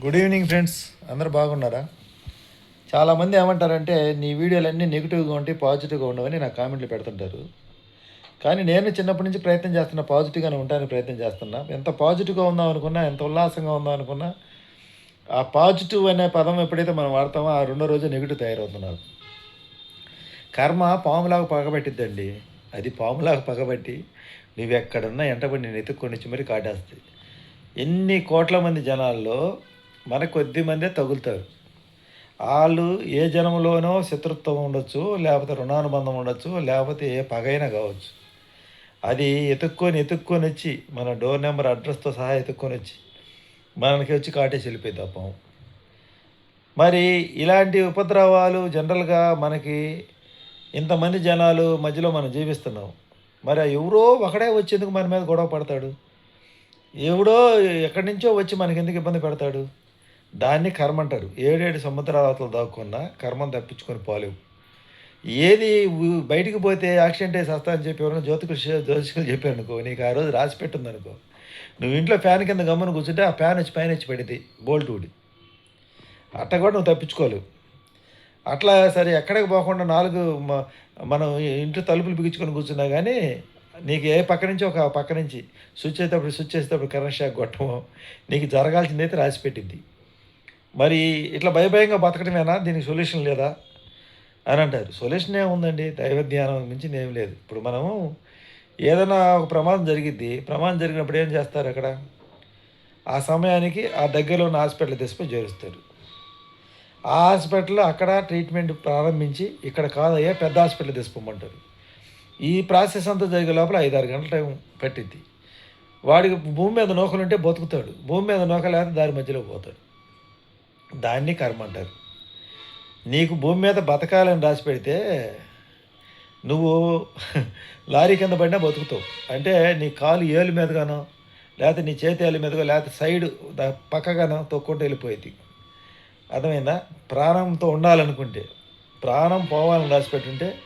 Good evening friends అందరు బాగున్నారా? చాలామంది ఏమంటారంటే నీ వీడియోలన్నీ నెగిటివ్గా ఉంటాయి పాజిటివ్గా ఉండవని నాకు కామెంట్లు పెడుతుంటారు. కానీ నేను చిన్నప్పటి నుంచి ప్రయత్నం చేస్తున్నా పాజిటివ్గానే ఉండడానికి ప్రయత్నం చేస్తున్నా. ఎంత పాజిటివ్గా ఉందాం అనుకున్నా ఎంత ఉల్లాసంగా ఉందాం అనుకున్నా ఆ పాజిటివ్ అనే పదం ఎప్పుడైతే మనం వాడతామో ఆ రెండో రోజు నెగిటివ్ తయారవుతున్నారు. కర్మ పాములాగా పగబట్టిద్దండి. అది పాములాగా పగబట్టి నువ్వు ఎక్కడున్నా ఎంటబడి నేను ఎత్తుక్కొని వచ్చి మరి కాటేస్తాయి. ఎన్ని కోట్ల మంది జనాల్లో మన కొద్ది మందే తగులుతారు. వాళ్ళు ఏ జనంలోనో శత్రుత్వం ఉండొచ్చు లేకపోతే రుణానుబంధం ఉండొచ్చు లేకపోతే ఏ పగైనా కావచ్చు. అది ఎతుక్కొని ఎతుక్కొని వచ్చి మన డోర్ నెంబర్ అడ్రస్తో సహా ఎతుక్కొని వచ్చి మనకి వచ్చి కాటేసి వెళ్ళిపోయింది తప్పం మరి ఇలాంటి ఉపద్రవాలు జనరల్గా మనకి ఇంతమంది జనాలు మధ్యలో మనం జీవిస్తున్నాం. మరి ఎవరో ఒకడే వచ్చేందుకు మన మీద గొడవ పడతాడు. ఎవడో ఎక్కడి నుంచో వచ్చి మనకి ఎందుకు ఇబ్బంది పెడతాడు? దాన్ని కర్మ అంటారు. ఏడేడు సముద్రాలతో దాక్కున్నా కర్మం తప్పించుకొని పోలేవు. ఏది బయటికి పోతే యాక్సిడెంట్ అయ్యి సస్తా అని చెప్పి ఎవరైనా జ్యోతికులు చెప్పారు అనుకో నీకు ఆ రోజు రాసి పెట్టింది అనుకో నువ్వు ఇంట్లో ఫ్యాన్ కింద గమ్మున కూర్చుంటే ఆ ఫ్యాన్ వచ్చి పైన వచ్చి పడింది బోల్ట్ ఊడి. అట్ట కూడా నువ్వు తప్పించుకోలేవు. అట్లా సరే ఎక్కడికి పోకుండా నాలుగు మ- మనం ఇంట్లో తలుపులు బిగించుకొని కూర్చున్నా కానీ నీకు ఏ పక్క నుంచి ఒక పక్క నుంచి స్విచ్ చేసేటప్పుడు స్విచ్ చేసేటప్పుడు కరెంట్ షాక్ కొట్టము నీకు జరగాల్సిందైతే రాసి పెట్టింది మరి ఇట్లా భయభయంగా బతకడమేనా దీనికి సొల్యూషన్ లేదా? అని అంటారు. సొల్యూషన్ ఏముందండి? దైవ ధ్యానం మించి ఏం లేదు. ఇప్పుడు మనము ఏదైనా ఒక ప్రమాదం జరిగిద్ది. ప్రమాదం జరిగినప్పుడు ఏం చేస్తారు అక్కడ? ఆ సమయానికి ఆ దగ్గరలో ఉన్న హాస్పిటల్ తీసుకుని చేరుస్తారు. ఆ హాస్పిటల్లో అక్కడ ట్రీట్మెంట్ ప్రారంభించి ఇక్కడ కాదయ్యా పెద్ద హాస్పిటల్ తీసుకోమంటారు ఈ ప్రాసెస్ అంతా జరిగే లోపల ఐదారు గంటల టైం పట్టిద్ది. వాడికి భూమి మీద నూకలుంటే బతుకుతాడు. భూమి మీద నౌక లేకపోతే దారి మధ్యలో పోతాడు. దాన్ని కర్మ అంటారు. నీకు భూమి మీద బతకాలని రాసి పెడితే నువ్వు లారీ కింద పడినా బతుకుతావు. అంటే నీ కాలు ఏలు మీదగానో లేకపోతే నీ చేతి ఏలు మీదగా లేకపోతే సైడ్ పక్కగానో తొక్కుంటూ వెళ్ళిపోయింది. అర్థమైందా? ప్రాణంతో ఉండాలనుకుంటే ప్రాణం పోవాలని రాసి పెట్టుంటే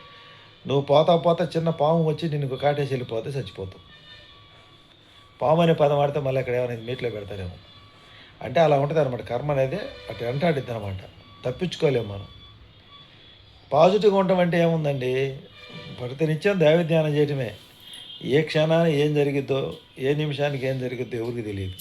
నువ్వు పోతా పోతా చిన్న పాము వచ్చి నిన్ను కాటేసి వెళ్ళిపోతే చచ్చిపోతావు. పాము అనే పదం వాడితే మళ్ళీ అక్కడ ఏమైనా మీట్లో పెడతారేమో. అంటే అలా ఉంటుంది అనమాట కర్మ అనేది అటు వెంటాడిద్ది అనమాట తప్పించుకోలేము మనం. పాజిటివ్గా ఉండటం అంటే ఏముందండి? ప్రతినిత్యం దైవ ధ్యానం చేయటమే. ఏ క్షణాన ఏం జరిగిద్దో ఏ నిమిషానికి ఏం జరిగిద్దో ఎవరికి తెలియదు.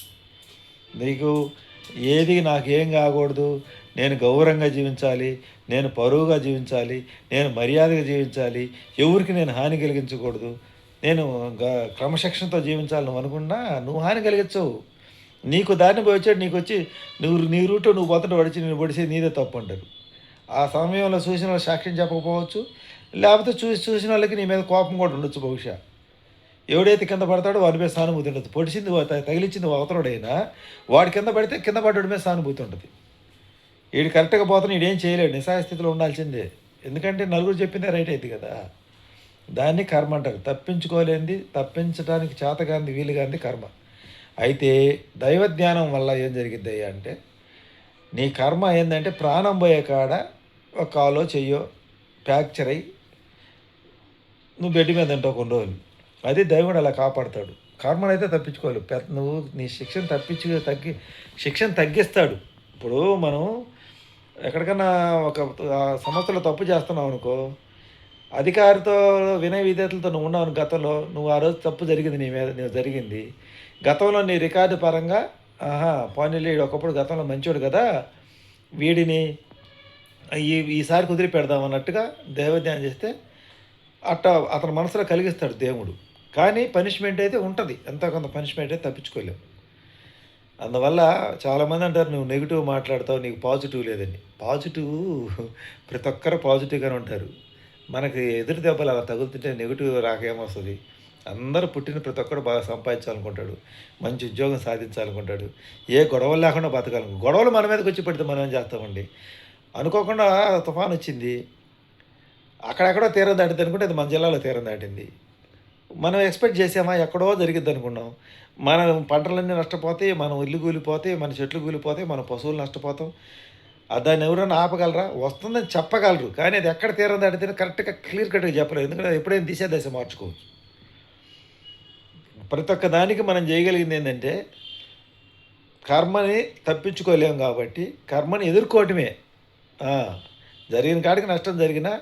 నీకు ఏది నాకేం కాకూడదు నేను గౌరవంగా జీవించాలి నేను పరువుగా జీవించాలి నేను మర్యాదగా జీవించాలి ఎవరికి నేను హాని కలిగించకూడదు నేను గ- క్రమశిక్షణతో జీవించాలి నువ్వు అనుకున్నా నువ్వు హాని కలిగించవు. నీకు దారిని పోయి వచ్చాడు నీకు వచ్చి నువ్వు నీ రూట్ నువ్వు పోతుంటే పడిచి నేను పడిసి నీదే తప్పు అంటారు. ఆ సమయంలో చూసిన వాళ్ళు సాక్ష్యం చెప్పకపోవచ్చు లేకపోతే చూసి చూసిన వాళ్ళకి నీ మీద కోపం కూడా ఉండొచ్చు బహుశా. ఎవడైతే కింద పడతాడో వాడి మీద సానుభూతి ఉండదు. పొడిచింది తగిలించింది అవతరుడైనా వాడి కింద పడితే కింద పడ్డాడి మీద సానుభూతి ఉంటుంది వీడు కరెక్ట్గా పోతాను వీడేం చేయలేడు నిస్సాయ స్థితిలో ఉండాల్సిందే. ఎందుకంటే నలుగురు చెప్పిందే రైట్ అయింది కదా. దాన్ని కర్మ అంటారు. తప్పించుకోలేనిది తప్పించడానికి చేతగాంది వీలుగాంది కర్మ. అయితే దైవ ధ్యానం వల్ల ఏం జరిగిద్ది అంటే నీ కర్మ ఏంటంటే ప్రాణం పోయే కాడ ఒక కాలో చెయ్యో ఫ్రాక్చర్ అయ్యి నువ్వు బెడ్ మీద ఉంటావు కొన్ని రోజులు. అది దైవుడు అలా కాపాడతాడు. కర్మను అయితే తప్పించుకోవాలి. పెద్ద నువ్వు నీ శిక్షను తప్పించి తగ్గి శిక్షను తగ్గిస్తాడు. ఇప్పుడు మనం ఎక్కడికన్నా ఒక సంస్థలో తప్పు చేస్తున్నావు అనుకో అధికారితో వినయ విధేతలతో నువ్వు ఉన్నావు గతంలో నువ్వు ఆ రోజు తప్పు జరిగింది నీ మీద నీకు జరిగింది. గతంలో నీ రికార్డు పరంగా ఆహా పోనీలే ఒకప్పుడు గతంలో మంచోడు కదా వీడిని ఈ ఈసారి కుదిరి పెడదాం అన్నట్టుగా దేవధ్యానం చేస్తే అట్ట అతని మనసులో కలిగిస్తాడు దేవుడు. కానీ పనిష్మెంట్ అయితే ఉంటుంది. ఎంత కొంత పనిష్మెంట్ అయితే తప్పించుకోలేము అందువల్ల చాలామంది అంటారు నువ్వు నెగిటివ్ మాట్లాడతావు నీకు పాజిటివ్ లేదని. పాజిటివ్ ప్రతి ఒక్కరు పాజిటివ్గానే ఉంటారు. మనకి ఎదురు దెబ్బలు అలా తగులుతుంటే నెగిటివ్ రాకేమొస్తుంది అందరూ పుట్టిన ప్రతి ఒక్కరు బాగా సంపాదించాలనుకుంటాడు. మంచి ఉద్యోగం సాధించాలనుకుంటాడు. ఏ గొడవలు లేకుండా బతకాలను గొడవలు మన మీదకి వచ్చి పెడితే మనం ఏం చేస్తామండి? అనుకోకుండా తుఫాన్ వచ్చింది. అక్కడెక్కడో తీరం దాటింది అనుకుంటే అది మన జిల్లాలో తీరం దాటింది. మనం ఎక్స్పెక్ట్ చేసామా? ఎక్కడో జరిగిద్ది అనుకున్నాం. మన పంటలన్నీ నష్టపోతాయి మనం ఇల్లు కూలిపోతాయి మన చెట్లు కూలిపోతాయి మన పశువులు నష్టపోతాం. దాన్ని ఎవరైనా ఆపగలరా? వస్తుందని చెప్పగలరు. కానీ అది ఎక్కడ తీరం దాటితే కరెక్ట్గా క్లియర్ కట్గా చెప్పలేదు ఎందుకంటే అది ఎప్పుడైనా దిశ దశ మార్చుకోవచ్చు. ప్రతి ఒక్క దానికి మనం చేయగలిగింది ఏంటంటే కర్మని తప్పించుకోలేం కాబట్టి కర్మని ఎదుర్కోవటమే. జరిగిన కాడికి నష్టం జరిగినా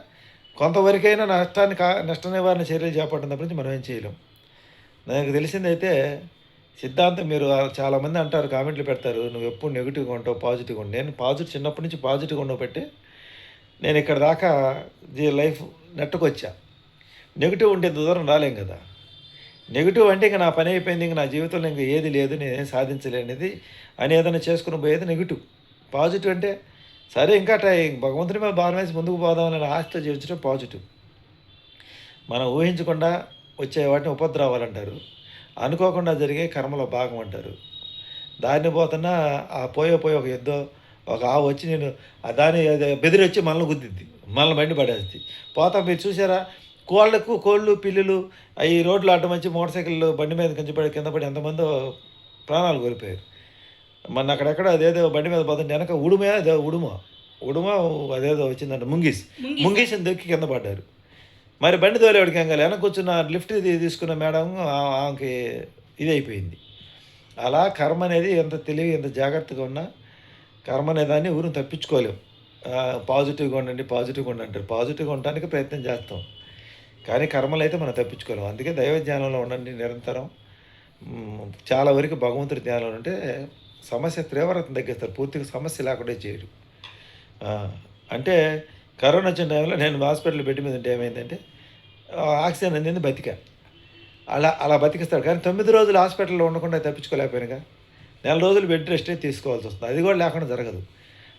కొంతవరకైనా నష్టాన్ని కా నష్ట నివారణ చర్యలు చేపట్టిన తప్ప నుంచి మనం ఏం చేయలేం. నాకు తెలిసిందైతే సిద్ధాంతం మీరు చాలామంది అంటారు కామెంట్లు పెడతారు నువ్వు ఎప్పుడు నెగిటివ్గా ఉంటావు పాజిటివ్గా ఉండే. నేను పాజిటివ్ చిన్నప్పటి నుంచి పాజిటివ్గా ఉండవు పెట్టి నేను ఇక్కడ దాకా ఈ లైఫ్ నెట్టుకొచ్చా నెగిటివ్ ఉంటే దూరం రాలేం కదా. నెగిటివ్ అంటే ఇంకా నా పని అయిపోయింది ఇంకా నా జీవితంలో ఇంకా ఏది లేదు నేనేం సాధించలేనిది అని ఏదైనా చేసుకుని పోయేది నెగిటివ్ పాజిటివ్ అంటే సరే ఇంకా ట్రై భగవంతుడి మీద భారం వేసి ముందుకు పోదామని ఆశతో జీవించడం పాజిటివ్ మనం ఊహించకుండా వచ్చే వాటిని ఉపద్రవాలంటారు అనుకోకుండా జరిగే కర్మలో భాగం అంటారు. దారిని పోతున్నా ఆ పోయే పోయే ఒక యుద్ధం ఒక ఆవు వచ్చి నేను ఆ దాని అది బెదిరొచ్చి మనల్ని గుద్దిద్ది. మనల్ని బండి పడేస్తుంది. పోతా మీరు చూసారా కోళ్ళకు కోళ్ళు పిల్లులు ఈ రోడ్లు అడ్డం వచ్చి మోటార్ సైకిల్ బండి మీద కంచి పడి కింద పడి ఎంతమందో ప్రాణాలు కోల్పోయారు. మొన్న అక్కడెక్కడ అదేదో బండి మీద పోతుంటే వెనక ఉడుమే అదే ఉడుమ. ఉడుమ అదేదో వచ్చిందంట ముంగిస్? ముంగిస్ని దొక్కి కింద పడ్డారు. మరి బండి తోలేవాడికి ఏం కాదు వెనక కూర్చున్న లిఫ్ట్ తీసుకున్న మేడం ఆమెకి ఇది అయిపోయింది. అలా కర్మ అనేది ఎంత తెలివి ఎంత జాగ్రత్తగా ఉన్నా కర్మ అనే దాన్ని ఊరిని తప్పించుకోలేం. పాజిటివ్గా ఉండండి పాజిటివ్గా ఉండండి అంటారు పాజిటివ్గా ఉండడానికి ప్రయత్నం చేస్తాం. కానీ కర్మలు అయితే మనం తప్పించుకోలేము అందుకే దైవ ధ్యానంలో ఉండండి నిరంతరం. చాలా వరకు భగవంతుడి ధ్యానంలో ఉంటే సమస్య తీవ్రతను తగ్గిస్తారు పూర్తిగా సమస్య లేకుండా చేయరు. అంటే కరోనా వచ్చిన టైంలో నేను హాస్పిటల్ బెడ్ మీద ఉంటే ఏమైందంటే ఆక్సిజన్ అందింది బతికా. అలా అలా బతికిస్తాడు. కానీ తొమ్మిది రోజులు హాస్పిటల్లో ఉండకుండా తప్పించుకోలేకపోయినగా నెల రోజులు బెడ్ రెస్టే తీసుకోవాల్సి వస్తుంది. అది కూడా లేకుండా జరగదు.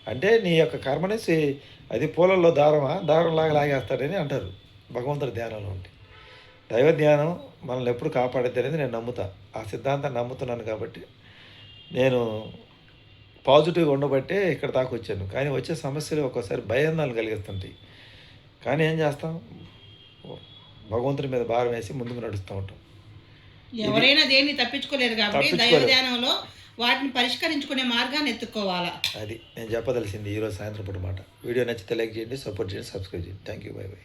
అంటే నీ యొక్క కర్మనేసి అది పూలల్లో దారమా? దారంలాగా లాగేస్తాడని అంటారు. భగవంతుడి ధ్యానంలో ఉంటే. దైవ ధ్యానం మనల్ని ఎప్పుడు కాపాడద్ది అనేది నేను నమ్ముతా. ఆ సిద్ధాంతాన్ని నమ్ముతున్నాను కాబట్టి నేను పాజిటివ్గా ఉండబట్టే ఇక్కడ దాకా వచ్చాను. కానీ వచ్చే సమస్యలు ఒక్కోసారి భయాందాలు కలిగిస్తుంటాయి. కానీ ఏం చేస్తాం? భగవంతుడి మీద భారం వేసి ముందుకు నడుస్తూ ఉంటాం. ఎవరైనా దేన్ని తప్పించుకోలేరు కాబట్టి దైవ. ధ్యానంలో వాటిని పరిష్కరించుకునే మార్గాన్ని ఎత్తుక్కోవాలా? అది నేను చెప్పదలిసింది ఈరోజు సాయంత్రం పూట మాట. వీడియో నచ్చితే లైక్ చేయండి సపోర్ట్ చేయండి సబ్స్క్రైబ్ చేయండి. Thank you bye bye.